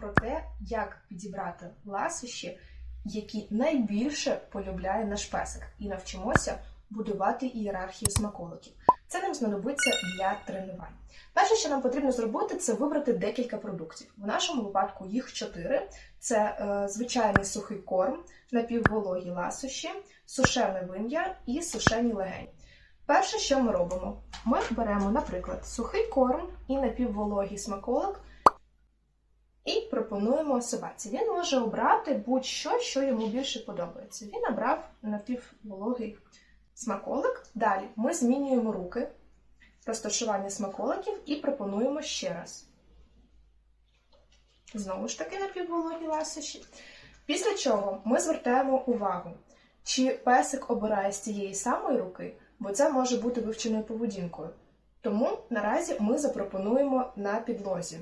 про те, як підібрати ласощі, які найбільше полюбляє наш песик, і навчимося будувати ієрархію смаколиків. Це нам знадобиться для тренувань. Перше, що нам потрібно зробити, це вибрати декілька продуктів. В нашому випадку їх чотири: це е, звичайний сухий корм, напіввологі ласощі, сушене вим'я і сушені легені. Перше, що ми робимо, ми беремо, наприклад, сухий корм і напіввологий смаколик і пропонуємо собаці. Він може обрати будь-що, що йому більше подобається. Він обрав напіввологий смаколик. Далі ми змінюємо руки, розташування смаколиків і пропонуємо ще раз. Знову ж таки напіввологі ласощі. Після чого ми звертаємо увагу, чи песик обирає з тієї самої руки, бо це може бути вивченою поведінкою. Тому наразі ми запропонуємо на підлозі.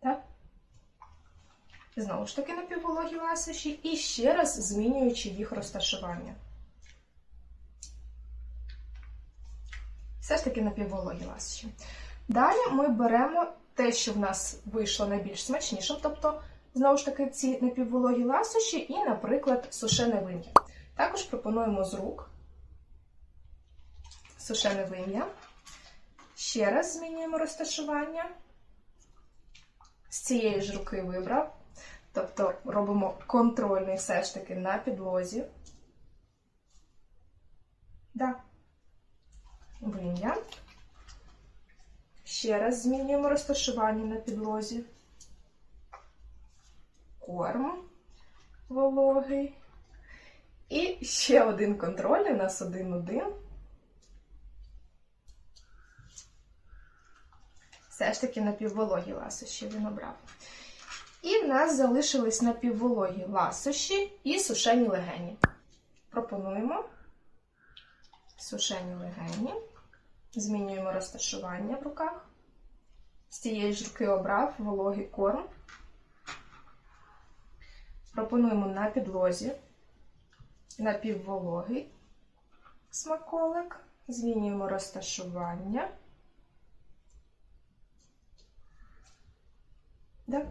Так? Знову ж таки напіввологі ласощі і ще раз змінюючи їх розташування. Все ж таки напіввологі ласощі. Далі ми беремо те, що в нас вийшло найбільш смачнішим, тобто, знову ж таки, ці напіввологі ласощі і, наприклад, сушене вим'я. Також пропонуємо з рук сушене вим'я. Ще раз змінюємо розташування. З цієї ж руки вибрав. Тобто робимо контрольний все ж таки на підлозі. Да. Вим'я. Ще раз змінюємо розташування на підлозі. Корм вологий. І ще один контрольний, у нас один-один. Все ж таки напіввологі ласощі він обрав. І в нас залишились напіввологі ласощі і сушені легені. Пропонуємо сушені легені. Змінюємо розташування в руках. З цієї ж руки обрав вологий корм. Пропонуємо на підлозі напіввологий смаколик. Змінюємо розташування. Да?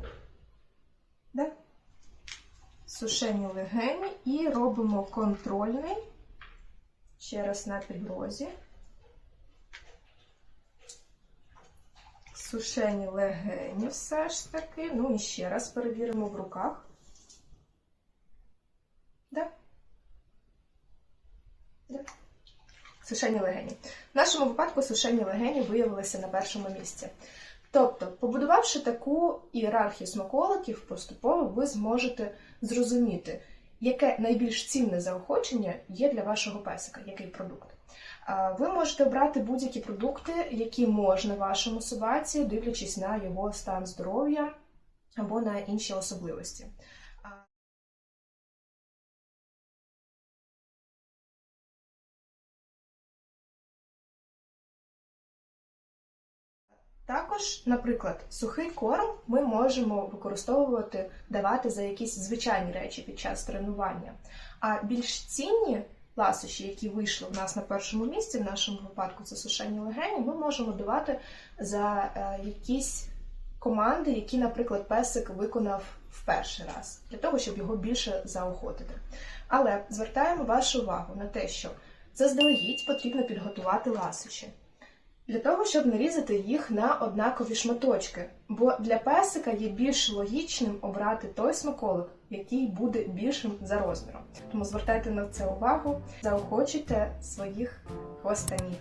Сушені легені і робимо контрольний. Ще раз на підлозі. Сушені легені все ж таки. Ну і ще раз перевіримо в руках. Да? Да. Сушені легені. В нашому випадку сушені легені виявилися на першому місці. Тобто, побудувавши таку ієрархію смаколиків, поступово ви зможете зрозуміти, яке найбільш цінне заохочення є для вашого песика, який продукт. Ви можете обрати будь-які продукти, які можна вашому собаці, дивлячись на його стан здоров'я або на інші особливості. Також, наприклад, сухий корм ми можемо використовувати, давати за якісь звичайні речі під час тренування. А більш цінні ласощі, які вийшли в нас на першому місці, в нашому випадку це сушені легені, ми можемо давати за е, якісь команди, які, наприклад, песик виконав в перший раз, для того, щоб його більше заохотити. Але звертаємо вашу увагу на те, що заздалегідь потрібно підготувати ласощі. Для того, щоб нарізати їх на однакові шматочки. Бо для песика є більш логічним обрати той смаколик, який буде більшим за розміром. Тому звертайте на це увагу, заохочуйте своїх хвостанів.